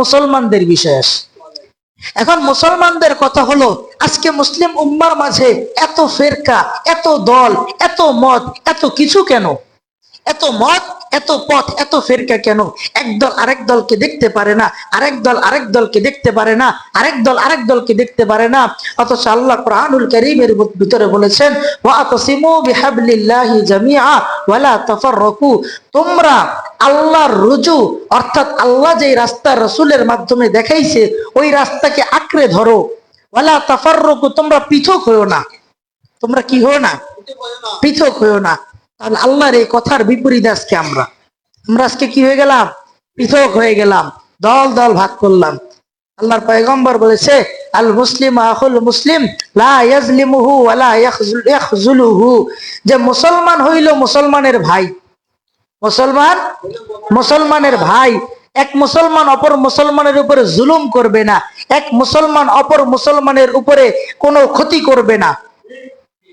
মুসলমানদের বিষয় আসে। এখন মুসলমানদের কথা হলো, আজকে মুসলিম উম্মার মাঝে এত ফেরকা, এত দল, এত মত, এত কিছু কেন? এত মত, এত পথ, এত ফেরকা কেন? একদল আরেক দলকে দেখতে পারে না, আরেক দল আরেক দলকে দেখতে পারে না, আরেক দল আরেক দলকে দেখতে পারে না। অথচ আল্লাহ কোরআনুল করিমের ভিতরে বলেছেন তোমরা আল্লাহর রুজু, অর্থাৎ আল্লাহ যে রাস্তা রসুলের মাধ্যমে দেখাইছে, ওই রাস্তাকে আঁকড়ে ধরো। ওয়ালা তাফাররাকু, তোমরা পৃথক হইও না। তোমরা কি হও না? পৃথক হইও না। তাহলে আল্লাহর এই কথার বিপরীত আজকে আমরা। আমরা আজকে কি হয়ে গেলাম? পৃথক হয়ে গেলাম। দল দল ভাগ করলাম। আল্লাহর পয়গম্বর বলেছে আল মুসলিম আহুল মুসলিম যে মুসলমান হইল মুসলমানের ভাই। মুসলমান, মুসলমানের ভাই। এক মুসলমান অপর মুসলমানের উপরে জুলুম করবে না। এক মুসলমান অপর মুসলমানের উপরে কোনো ক্ষতি করবে না।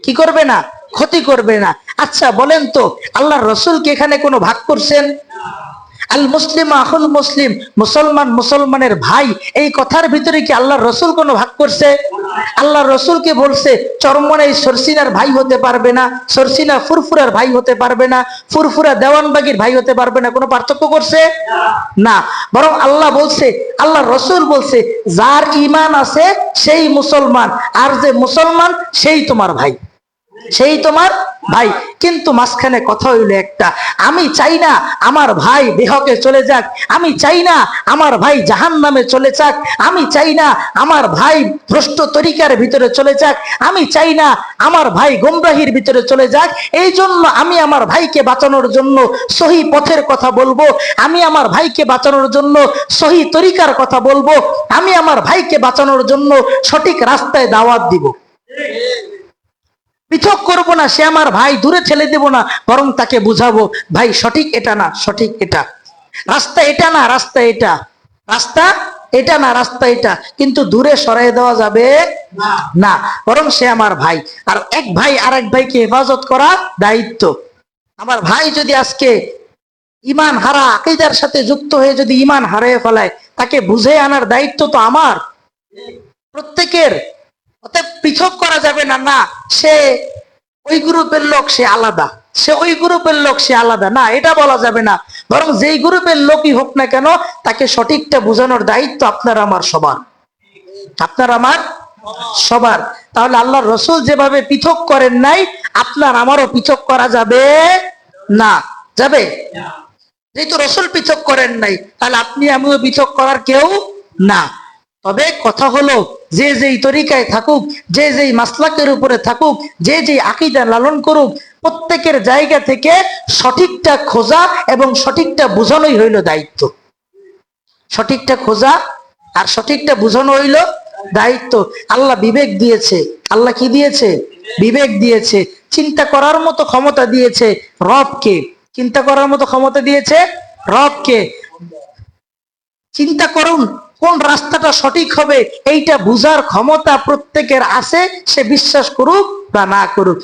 কি করবে না? ক্ষতি করবে না। আচ্ছা বলেন তো আল্লাহ রসুল রসুলকে এখানে কোনো ভাগ করছেন? আল মুসলিম আহুল মুসলিম, মুসলমান মুসলমানের ভাই, এই কথার ভিতরে কি আল্লাহ রসুল কোনো ভাগ করছে? আল্লাহ রসুলকে বলছে চরমনে এই সরসিনার ভাই হতে পারবে না, সরসিনা ফুরফুরার ভাই হতে পারবে না, ফুরফুরা দেওয়ানবাগির ভাই হতে পারবে না, কোনো পার্থক্য করছে? না, বরং আল্লাহ বলছে আল্লাহ রসুল বলছে, যার ইমান আছে সেই মুসলমান, আর যে মুসলমান সেই তোমার ভাই। সেই তোমার ভাই। কিন্তু মাঝখানে কথা হইল একটা, আমি চাই না আমার ভাই দেহকে চলে যাক, আমি চাই না আমার ভাই জাহান নামে চলে যাক, আমি চাই না আমার ভাই ভ্রষ্ট তরিকার ভিতরে চলে যাক, আমি চাই না আমার ভাই গোমরাহির ভিতরে চলে যাক। এই জন্য আমি আমার ভাইকে বাঁচানোর জন্য সহি পথের কথা বলব, আমি আমার ভাইকে বাঁচানোর জন্য সহি তরিকার কথা বলব, আমি আমার ভাইকে বাঁচানোর জন্য সঠিক রাস্তায় দাওয়াত দিব। পৃথক করব না, সে আমার ভাই, দূরে ঠেলে দেব না, বরং তাকে বুঝাবো, ভাই, সঠিক এটা না, সঠিক এটা। রাস্তা এটা না, রাস্তা এটা। রাস্তা এটা না, রাস্তা এটা। কিন্তু দূরে সরাই দেওয়া যাবে না। বরং সে আমার ভাই। আর এক ভাই আর এক ভাইকে হেফাজত করা দায়িত্ব। আমার ভাই যদি আজকে ইমান হারা, আকিদার সাথে যুক্ত হয়ে যদি ইমান হারিয়ে ফেলায়, তাকে বুঝে আনার দায়িত্ব তো আমার। প্রত্যেকের পৃথক করা যাবে না না, সে ওই গ্রুপের লোক সে আলাদা। সে ওই গ্রুপের লোক সে আলাদা। না, এটা বলা যাবে না। বরং যেই গ্রুপের লোকই হোক না কেন, তাকে সঠিকটা বোঝানোর দায়িত্ব আপনার আমার সবার। আপনার আমার সবার। তাহলে আল্লাহ রসুল যেভাবে পৃথক করেন নাই, আপনার আমারও পৃথক করা যাবে না। যাবে? যেহেতু রসুল পৃথক করেন নাই, তাহলে আপনি আমিও পৃথক করার কেউ না। তবে কথা হলো যে যেই তরিকায় থাকুক, যে যেই মাসলাকের উপরে থাকুক, যে যেই আকিদা লালন করুক, প্রত্যেকের জায়গা থেকে সঠিকটা খোঁজা এবং সঠিকটা বোঝানোই হইল দায়িত্ব। সঠিকটা খোঁজা আর সঠিকটা বোঝানো হইল দায়িত্ব। আল্লাহ বিবেক দিয়েছে। আল্লাহ কি দিয়েছে? বিবেক দিয়েছে। চিন্তা করার মতো ক্ষমতা দিয়েছে রবকে। চিন্তা করার মতো ক্ষমতা দিয়েছে রবকে। চিন্তা করুন। কোন রাস্তাটা সঠিক হবে, এইটা বুঝার ক্ষমতা প্রত্যেকের আছে, সে বিশ্বাস করুক বা না করুক।